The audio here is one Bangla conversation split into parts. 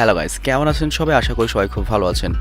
হ্যালো গাইস, কেমন আছেন সবাই? আশা করি সবাই খুব ভালো আছেন।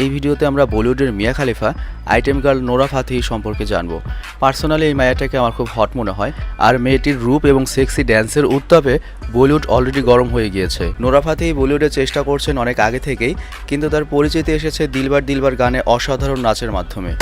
এই ভিডিওতে আমরা বলিউডের মিয়া খালিফা, আইটেম গার্ল নোরা ফাতেহি সম্পর্কে জানব। পার্সোনালি এই মায়াটাকে আমার খুব হট মনে হয়। আর মেয়েটির রূপ এবং সেক্সি ড্যান্সের উত্তাপে বলিউড অলরেডি গরম হয়ে গিয়েছে। নোরা ফাতেহি বলিউডে চেষ্টা করছেন অনেক আগে থেকেই, কিন্তু তার পরিচিতি এসেছে দিলবার দিলবার গানে অসাধারণ নাচের মাধ্যমে।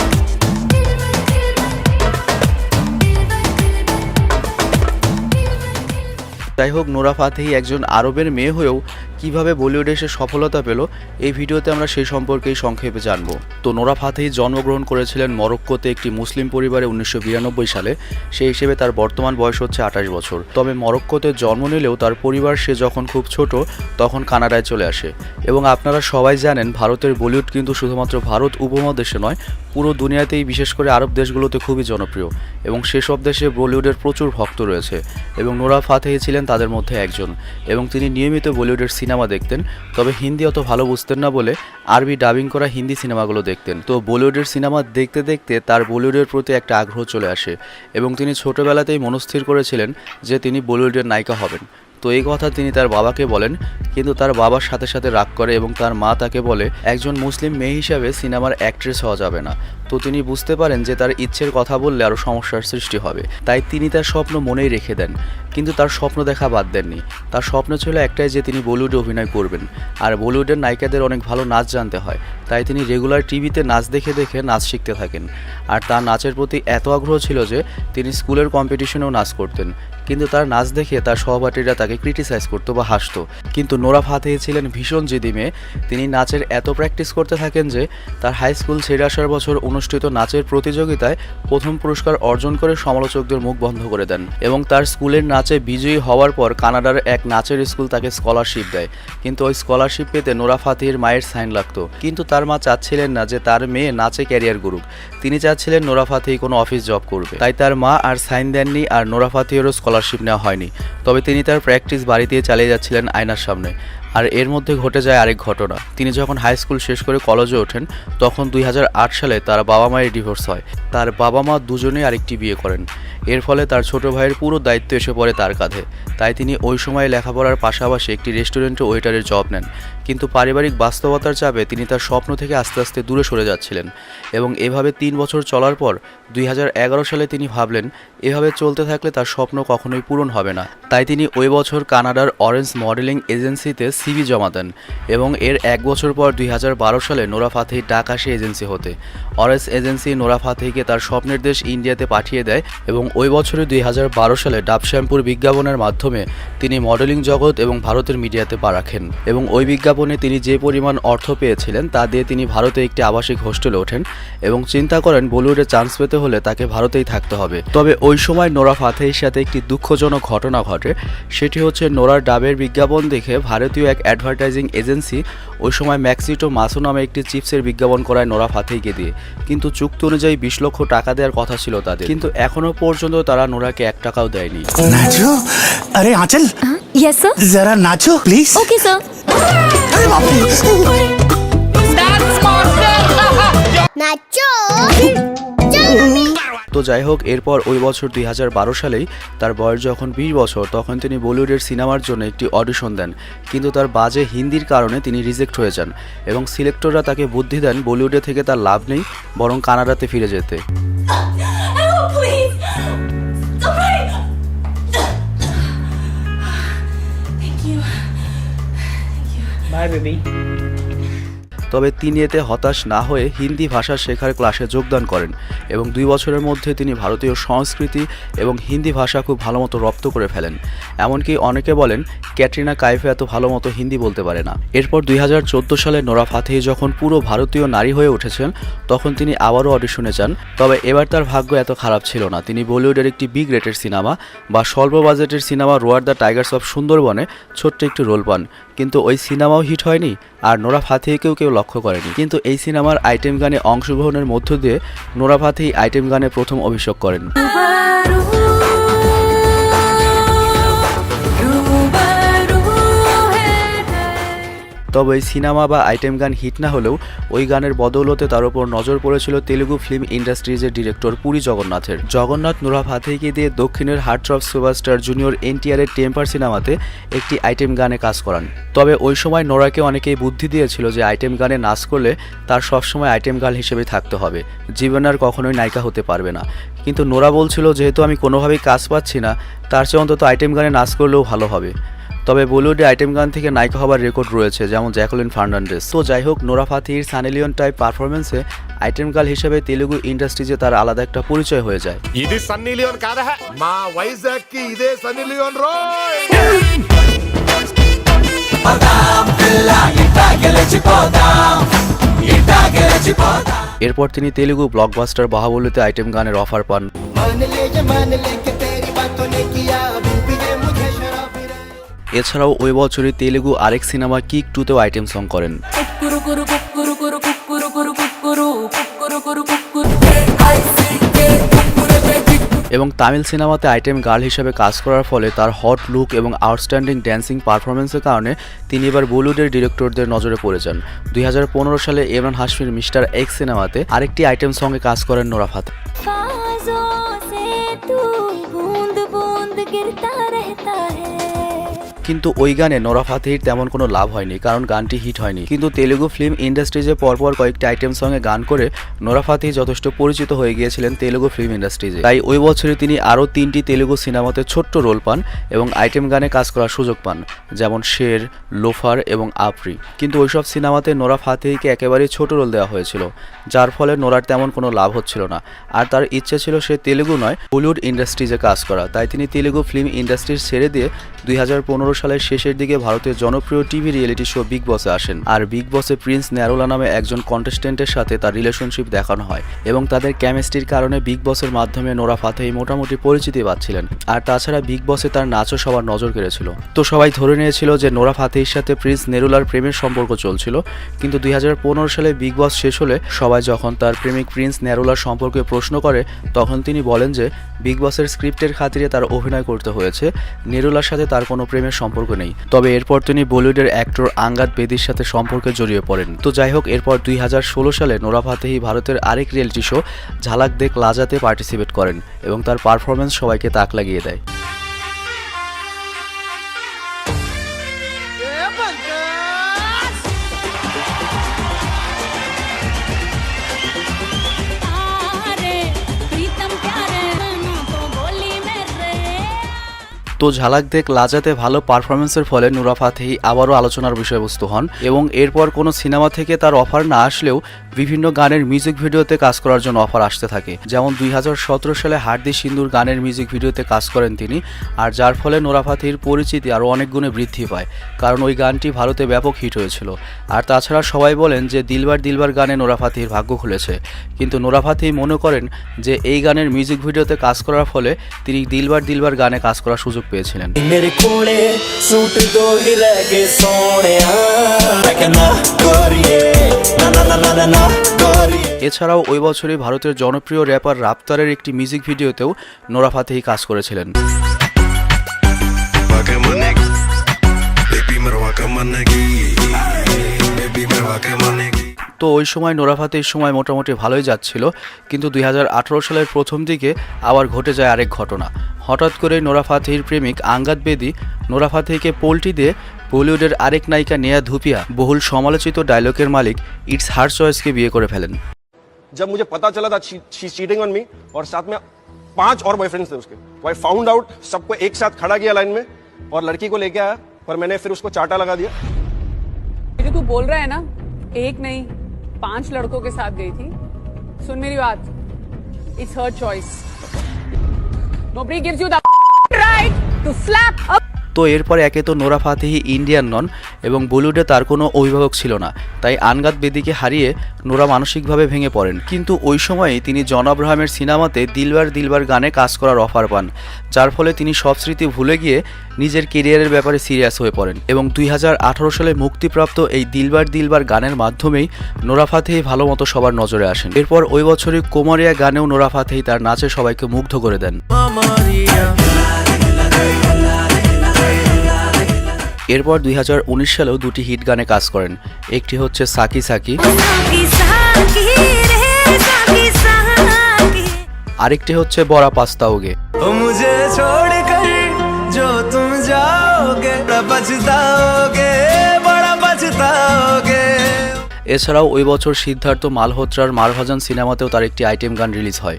যাই হোক, নোরা ফাতেহি একজন আরবের মেয়ে হয়েও কীভাবে বলিউডে এসে সফলতা পেল, এই ভিডিওতে আমরা সেই সম্পর্কেই সংক্ষেপে জানব। তো নোরা ফাতেহি জন্মগ্রহণ করেছিলেন মরক্কোতে একটি মুসলিম পরিবারে উনিশশো বিরানব্বই সালে। সেই হিসেবে তার বর্তমান বয়স হচ্ছে আঠাশ বছর। তবে মরক্কোতে জন্ম নিলেও তার পরিবার সে যখন খুব ছোট, তখন কানাডায় চলে আসে। এবং আপনারা সবাই জানেন, ভারতের বলিউড কিন্তু শুধুমাত্র ভারত উপমহাদেশে নয়, পুরো দুনিয়াতেই, বিশেষ করে আরব দেশগুলোতে খুবই জনপ্রিয়। এবং সেসব দেশে বলিউডের প্রচুর ভক্ত রয়েছে। এবং নোরা ফাতেহি ছিলেন তাদের মধ্যে একজন। এবং তিনি নিয়মিত বলিউডের সিনেমা দেখতেন, তবে হিন্দি অত ভালো বুঝতেন না বলে আরবি ডাবিং করা হিন্দি সিনেমাগুলো দেখতেন। তো বলিউডের সিনেমা দেখতে দেখতে তার বলিউডের প্রতি একটা আগ্রহ চলে আসে এবং তিনি ছোটবেলাতেই মনস্থির করেছিলেন যে তিনি বলিউডের নায়িকা হবেন। তো এই কথা তিনি তার বাবাকে বলেন, কিন্তু তার বাবার সাথে সাথে রাগ করে এবং তার মা তাকে বলে, একজন মুসলিম মেয়ে হিসাবে সিনেমার অ্যাক্ট্রেস হওয়া যাবে না। তো তিনি বুঝতে পারেন যে তার ইচ্ছের কথা বললে আরও সমস্যার সৃষ্টি হবে। তাই তিনি তার স্বপ্ন মনেই রেখে দেন। কিন্তু তার স্বপ্ন দেখা বাদ দেননি। তার স্বপ্ন ছিল একটাই যে তিনি বলিউডে অভিনয় করবেন। আর বলিউডের নায়িকাদের অনেক ভালো নাচ জানতে হয়। তাই তিনি রেগুলার টিভিতে নাচ দেখে দেখে নাচ শিখতে থাকেন। আর তার নাচের প্রতি এত আগ্রহ ছিল যে তিনি স্কুলের কম্পিটিশনেও নাচ করতেন। কিন্তু তার নাচ দেখে তার সহপাঠীরা তাকে ক্রিটিসাইজ করতো বা হাসতো। কিন্তু নোরা ফাতেহি ছিলেন ভীষণ জিদি মেয়ে তিনি নাচের এত প্র্যাকটিস করতে থাকেন যে তার হাই স্কুল ছেড়ে আসার বছর অনুষ্ঠিত নাচের প্রতিযোগিতায় প্রথম পুরস্কার অর্জন করে সমালোচকদের মুখ বন্ধ করে দেন এবং তার স্কুলের নাচে বিজয়ী হওয়ার পর কানাডার এক নাচের স্কুল তাকে স্কলারশিপ দেয়। কিন্তু ওই স্কলারশিপ পেতে নোরা ফাতেহির মায়ের সাইন লাগতো। কিন্তু তার মা চাচ্ছিলেন না যে তার মেয়ে নাচে ক্যারিয়ার করুক। তিনি চাচ্ছিলেন নোরা ফাতেহি কোনো অফিস জব করবে। তাই তার মা আর সাইন দেননি আর নোরা ফাতেহিরও স্কলারশিপ নেওয়া হয়নি। তবে তিনি তার প্র্যাকটিস বাড়িতে চালিয়ে যাচ্ছিলেন আয়নার সামনে। আর এর মধ্যে ঘটে যায় আরেক ঘটনা। তিনি যখন হাই স্কুল শেষ করে কলেজে ওঠেন, তখন দুই হাজার আট সালে তার বাবা মায়ের ডিভোর্স হয়। তার বাবা মা দুজনেই আরেকটি বিয়ে করেন। এর ফলে তার ছোট ভাইয়ের পুরো দায়িত্ব এসে পড়ে তার কাঁধে। তাই তিনি ওই সময় লেখাপড়ার পাশাপাশি একটি রেস্টুরেন্টে ওয়েটারের জব নেন। কিন্তু পারিবারিক বাস্তবতার চাপে তিনি তার স্বপ্ন থেকে আস্তে আস্তে দূরে সরে যাচ্ছিলেন এবং এভাবে তিন বছর চলার পর দুই হাজার এগারো সালে তিনি ভাবলেন, এভাবে চলতে থাকলে তার স্বপ্ন কখনোই পূরণ হবে না। তাই তিনি ওই বছর কানাডার অরেঞ্জ মডেলিং এজেন্সিতে সিভি জমা দেন এবং এর এক বছর পর দুই হাজার বারো সালে নোরা ফাতেহি ডাক আসে এজেন্সি হতে। অরেঞ্জ এজেন্সি নোরা ফাতেহিকে তার স্বপ্নের দেশ ইন্ডিয়াতে পাঠিয়ে দেয় এবং ওই বছরে দুই হাজার বারো সালে ডাব শ্যাম্পুর বিজ্ঞাপনের মাধ্যমে তিনি মডেলিং জগৎ এবং ভারতের মিডিয়াতে পা রাখেন এবং ওই বিজ্ঞাপনে তিনি যে পরিমাণ অর্থ পেয়েছিলেন তা দিয়ে তিনি ভারতে একটি আবাসিক হোস্টেলে ওঠেন এবং চিন্তা করেন বলিউডে চান্স পেতে হলে তাকে ভারতেই থাকতে হবে। তবে ওই সময় নোরা ফাতেহির সাথে একটি দুঃখজনক ঘটনা ঘটে। সেটি হচ্ছে নোরার ডাবের বিজ্ঞাপন দেখে ভারতীয় এক অ্যাডভার্টাইজিং এজেন্সি ওই সময় ম্যাক্সিটো মাসো নামে একটি চিপসের বিজ্ঞাপন করায় নোরা ফাতেইকে দিয়ে। কিন্তু চুক্তি অনুযায়ী বিশ লক্ষ টাকা দেওয়ার কথা ছিল তাদের। কিন্তু এখনও পর্যন্ত তারা নোরাকে এক টাকাও দেয়নি। নাচো? আরে আঁচল! ইয়েস স্যার যারা নাচো প্লিজ ওকে স্যার নাচো তো যাই হোক এরপর ওই বছর দুই হাজার বারো সালেই তার বয়স যখন বিশ বছর তখন তিনি বলিউডের সিনেমার জন্য একটি অডিশন দেন। কিন্তু তার বাজে হিন্দির কারণে তিনি রিজেক্ট হয়ে যান এবং সিলেক্টররা তাকে বুদ্ধি দেন বলিউডে থেকে তার লাভ নেই বরং কানাডাতে ফিরে যেতে। Bye, baby. তবে তিনি এতে হতাশ না হয়ে হিন্দি ভাষা শেখার ক্লাসে যোগদান করেন এবং দুই বছরের মধ্যে তিনি ভারতীয় সংস্কৃতি এবং হিন্দি ভাষা খুব ভালো মতো রপ্ত করে ফেলেন। এমনকি অনেকে বলেন, ক্যাটরিনা কাইফে এত ভালো মতো হিন্দি বলতে পারে না। এরপর দুই হাজার চোদ্দ সালে নোরা ফাতেহি যখন পুরো ভারতীয় নারী হয়ে উঠেছেন, তখন তিনি আবারও অডিশনে যান। তবে এবার তার ভাগ্য এত খারাপ ছিল না। তিনি বলিউডের একটি বিগ রেটের সিনেমা বা স্বল্প বাজেটের সিনেমা রোয়ার দ্য টাইগার্স অফ সুন্দরবনে ছোট্ট একটি রোল পান। কিন্তু ওই সিনেমাও হিট হয়নি আর নোরা ফাতেহিকেও কেউ লক্ষ্য করেনি। কিন্তু এই সিনেমার আইটেম গানে অংশগ্রহণের মধ্য দিয়ে নোরা ফাতেহি আইটেম গানে প্রথম অভিষেক করেন। তবে সিনেমা বা আইটেম গান হিট না হলেও ওই গানের বদৌলতে তার উপর নজর পড়েছিল তেলুগু ফিল্ম ইন্ডাস্ট্রিজের ডিরেক্টর পুরী জগন্নাথের। জগন্নাথ নুরা ফাতেহিকে দিয়ে দক্ষিণের হার্ট অফ সুপারস্টার জুনিয়র এনটিআরের টেম্পার সিনেমাতে একটি আইটেম গানে কাজ করান। তবে ওই সময় নোরাকে অনেকেই বুদ্ধি দিয়েছিল যে আইটেম গানে নাচ করলে তার সবসময় আইটেম গার্ল হিসেবে থাকতে হবে। জীবনে আর কখনোই নায়িকা হতে পারবে না। কিন্তু নোরা বলছিল, যেহেতু আমি কোনোভাবেই কাজ পাচ্ছি না, তার চেয়ে অন্তত আইটেম গানে নাচ করলেও ভালো হবে। তবে বলিউডে আইটেম গান থেকে নায়িকা হবার রেকর্ড রয়েছে যেমন জ্যাকলিন ফার্নান্ডেস তো যাই হোক নোরা ফাতিহির সানেলিয়ন টাইপ পারফরমেন্সে আইটেম গার্ল হিসেবে তেলুগু ইন্ডাস্ট্রিজে তার আলাদা একটা পরিচয় হয়ে যায় ఇది సన్నీ లియోన్ కాదా మా వైజాగ్ కి ఇదే సన్నీ లియోన్ రోయ్ এরপর তিনি তেলুগু ব্লকবাস্টার বাহাবলিতে আইটেম গানের অফার পান এছাড়াও ওই বছরই তেলেগু আরেক সিনেমা কিক টুতেও আইটেম সং করেন। এবং তামিল সিনেমাতে আইটেম গার্ল হিসেবে কাজ করার ফলে তার হট লুক এবং আউটস্ট্যান্ডিং ড্যান্সিং পারফরমেন্সের কারণে তিনি এবার বলিউডের ডিরেক্টরদের নজরে পড়ে যান। দুই হাজার পনেরো সালে ইমরান হাসমির মিস্টার এক্স সিনেমাতে আরেকটি আইটেম সঙ্গে কাজ করেন নোরা কিন্তু ওই গানে নোরা ফাতেহির তেমন কোনো লাভ হয়নি, কারণ গানটি হিট হয়নি। কিন্তু তেলুগু ফিল্ম ইন্ডাস্ট্রিজে পরপর কয়েকটি আইটেম সঙ্গে গান করে নোরা ফাতেহি যথেষ্ট পরিচিত হয়ে গিয়েছিলেন তেলুগু ফিল্ম ইন্ডাস্ট্রিজে তাই ওই বছরে তিনি আরও তিনটি তেলুগু সিনেমাতে ছোট্ট রোল পান এবং আইটেম গানে কাজ করার সুযোগ পান, যেমন শের, লোফার এবং আপ্রি কিন্তু ওইসব সিনেমাতে নোরা ফাতেহিকে একেবারেই ছোট রোল দেওয়া হয়েছিল, যার ফলে নোরার তেমন কোনো লাভ হচ্ছিল না। আর তার ইচ্ছে ছিল সে তেলুগু নয় বলিউড ইন্ডাস্ট্রিজে কাজ করা। তাই তিনি তেলুগু ফিল্ম ইন্ডাস্ট্রিজ ছেড়ে দিয়ে দুই হাজার পনেরো সালের শেষের দিকে ভারতের জনপ্রিয় টিভি রিয়েলিটি শো বিগ বসে আসেন। আর বিগ বসে প্রিন্স ন্যারোলা নামে একজন কন্টেস্টেন্টের সাথে তার রিলেশনশিপ দেখানো হয় এবং তাদের কেমিস্ট্রির কারণে বিগ বসের মাধ্যমে নোরা ফাতেহি মোটামুটি পরিচিতি পাচ্ছিলেন। আর তাছাড়া বিগ বসে তার নাচও সবার নজর কেড়েছিল। তো সবাই ধরে নিয়েছিল যে নোরা ফাতেহির সাথে প্রিন্স নেরুলার প্রেমের সম্পর্ক চলছিল। কিন্তু দুই হাজার পনেরো সালে বিগ বস শেষ হলে সবাই যখন তার প্রেমিক প্রিন্স নেরুলার সম্পর্কে প্রশ্ন করে, তখন তিনি বলেন যে বিগ বসের স্ক্রিপ্টের খাতিরে তার অভিনয় করতে হয়েছে। নেরুলার সাথে তার কোনো প্রেমের সম্পর্ক নেই। তবে এরপর তিনি বলিউডের অ্যাক্টর আঙ্গাদ বেদির সাথে সম্পর্কে জড়িয়ে পড়েন। তো যাই হোক, এরপর দুই হাজার ষোলো সালে নোরা ফাতেহি ভারতের আরেক রিয়েলিটি শো ঝালাক দেখ লাজাতে পার্টিসিপেট করেন এবং তার পারফরমেন্স সবাইকে তাক লাগিয়ে দেয়। তো ঝালাক দেখ লাজাতে ভালো পারফরমেন্সের ফলে নুরা ফাতেহি আবারও আলোচনার বিষয়বস্তু হন এবং এরপর কোনো সিনেমা থেকে তার অফার না আসলেও বিভিন্ন গানের মিউজিক ভিডিওতে কাজ করার জন্য অফার আসতে থাকে। যেমন দুই হাজার সতেরো সালে হার্দি সিন্দুর গানের মিউজিক ভিডিওতে কাজ করেন তিনি, আর যার ফলে নোরাফাতির পরিচিতি আরও অনেক গুণে বৃদ্ধি পায়, কারণ ওই গানটি ভারতে ব্যাপক হিট হয়েছিল। আর তাছাড়া সবাই বলেন যে দিলবার দিলবার গানে নোরাফাতির ভাগ্য খুলেছে। কিন্তু নোরাফাতি মনে করেন যে এই গানের মিউজিক ভিডিওতে কাজ করার ফলে তিনি দিলবার দিলবার গানে কাজ করার সুযোগ পেয়েছিলেন। না না না না এছাড়াও ওই বছরই ভারতের জনপ্রিয় র্যাপার রাপ্তারের একটি মিউজিক ভিডিওতেও নোরা ফাতেহি কাজ করেছিলেন। তো ওই সময় নোরাফাতের সময় মোটামুটি ভালোই যাচ্ছিল কিন্তু দুই হাজার আঠারো সালের প্রথম দিকে আবার ঘটে যায় আরেক ঘটনা। হঠাৎ করে নোরাফাতির প্রেমিক আঙ্গাদ বেদি নোরাফাতিকে পোল্টি দিয়ে বলিউডের আরেক নায়িকা নেয়া ধুপিয়া বহুল সমালোচিত ডায়লগের মালিক ইটস হার চয়েসকে বিয়ে করে ফেলেন जब मुझे पता चला था शी चीटिंग ऑन मी और साथ में पांच और बॉयफ्रेंड्स थे उसके वो आई फाउंड आउट सबको एक साथ खड़ा किया लाइन में और लड़की को लेके आया पर मैंने फिर उसको चाटा लगा दिया ये जो तू बोल रहा है ना एक नहीं पांच लड़कों के साथ गई थी सुन मेरी बात it's her choice nobody gives you the right to slap a তো এরপরে একে তো নোরা ফাতেহি ইন্ডিয়ান নন এবং বলিউডে তার কোনো অভিভাবক ছিল না। তাই আনগাদ বেদিকে হারিয়ে নোরা মানসিকভাবে ভেঙে পড়েন। কিন্তু ওই সময়ে তিনি জন আব্রাহামের সিনেমাতে দিলবার দিলবার গানে কাজ করার অফার পান, যার ফলে তিনি সব স্মৃতি ভুলে গিয়ে নিজের কেরিয়ারের ব্যাপারে সিরিয়াস হয়ে পড়েন এবং দুই হাজার আঠারো সালে মুক্তিপ্রাপ্ত এই দিলবার দিলবার গানের মাধ্যমেই নোরা ফাতেহি ভালো মতো সবার নজরে আসেন। এরপর ওই বছরই কোমরিয়া গানেও নোরা ফাতেহি তার নাচে সবাইকে মুগ্ধ করে দেন। এরপর দুই হাজার উনিশ সালেও দুটি হিট গানে কাজ করেন। একটি হচ্ছে সাকি সাকি। আরেকটি হচ্ছে বড়া পাস্তা ওগে। এছাড়াও ওই বছর সিদ্ধার্থ মালহোত্রার মালভাজান সিনেমাতেও তার একটি আইটেম গান রিলিজ হয়।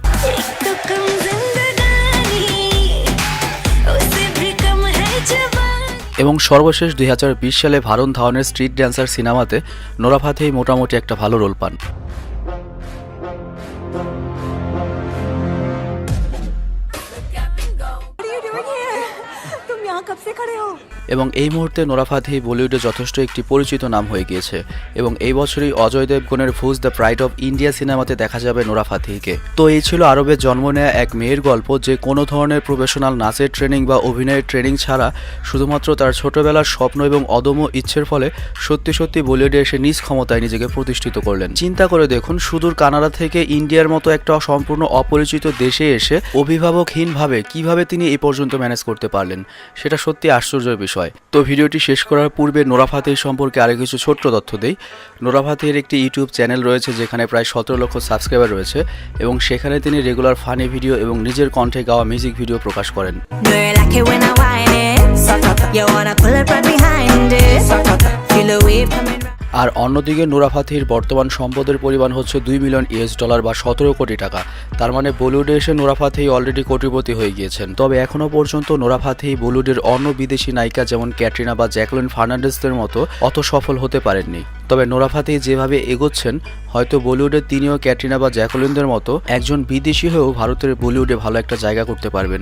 এবং সর্বশেষ দুই হাজার বিশ সালে ভারুণ ধাওয়ানের স্ট্রিট ড্যান্সার সিনেমাতে নোরাফাতেই মোটামুটি একটা ভালো রোল পান। এবং এই মুহূর্তে নোরা ফাতেহি বলিউডে যথেষ্ট একটি পরিচিত নাম হয়ে গিয়েছে এবং এই বছরই Ajay দেবগনের Bhuj the pride of India সিনেমাতে দেখা যাবে নোরা ফাতেহিকে তো এই ছিল আরবে জন্ম নেয়া এক মেয়ের গল্প, যে কোনো ধরনের প্রফেশনাল নাচের ট্রেনিং বা অভিনয়ের ট্রেনিং ছাড়া শুধুমাত্র তার ছোটবেলার স্বপ্ন এবং অদম্য ইচ্ছের ফলে সত্যি সত্যি বলিউডে এসে নিজ ক্ষমতায় নিজেকে প্রতিষ্ঠিত করলেন। চিন্তা করে দেখুন, সুদূর কানাডা থেকে ইন্ডিয়ার মতো একটা সম্পূর্ণ অপরিচিত দেশে এসে অভিভাবকহীনভাবে কীভাবে তিনি এই পর্যন্ত ম্যানেজ করতে পারলেন, সেটা সত্যি আশ্চর্যের বিষয়। তো ভিডিওটি শেষ করার পূর্বে নোরা ফাতেহি সম্পর্কে আরও কিছু ছোট্ট তথ্য দিই নোরা একটি ইউটিউব চ্যানেল রয়েছে, যেখানে প্রায় সতেরো লক্ষ সাবস্ক্রাইবার রয়েছে এবং সেখানে তিনি রেগুলার ফানি ভিডিও এবং নিজের কণ্ঠে গাওয়া মিউজিক ভিডিও প্রকাশ করেন. You wanna pull it behind it. আর অন্যদিকে নোরা বর্তমান সম্পদের পরিমাণ হচ্ছে দুই মিলিয়ন ইউএস ডলার বা সতেরো কোটি টাকা। তার মানে বলিউডে এসে নোরা অলরেডি কোটিপতি হয়ে গিয়েছেন। তবে এখনও পর্যন্ত নোরা বলিউডের অন্য বিদেশি নায়িকা যেমন ক্যাটরিনা বা জ্যাকলিন ফার্নান্ডেসদের মতো অত সফল হতে পারেননি। তবে নোরা ফাতেহি যেভাবে এগোচ্ছেন, হয়তো বলিউডে তিনিও ক্যাটরিনা বা জ্যাকলিনদের মতো একজন বিদেশি হয়েও ভারতের বলিউডে ভালো একটা জায়গা করতে পারবেন।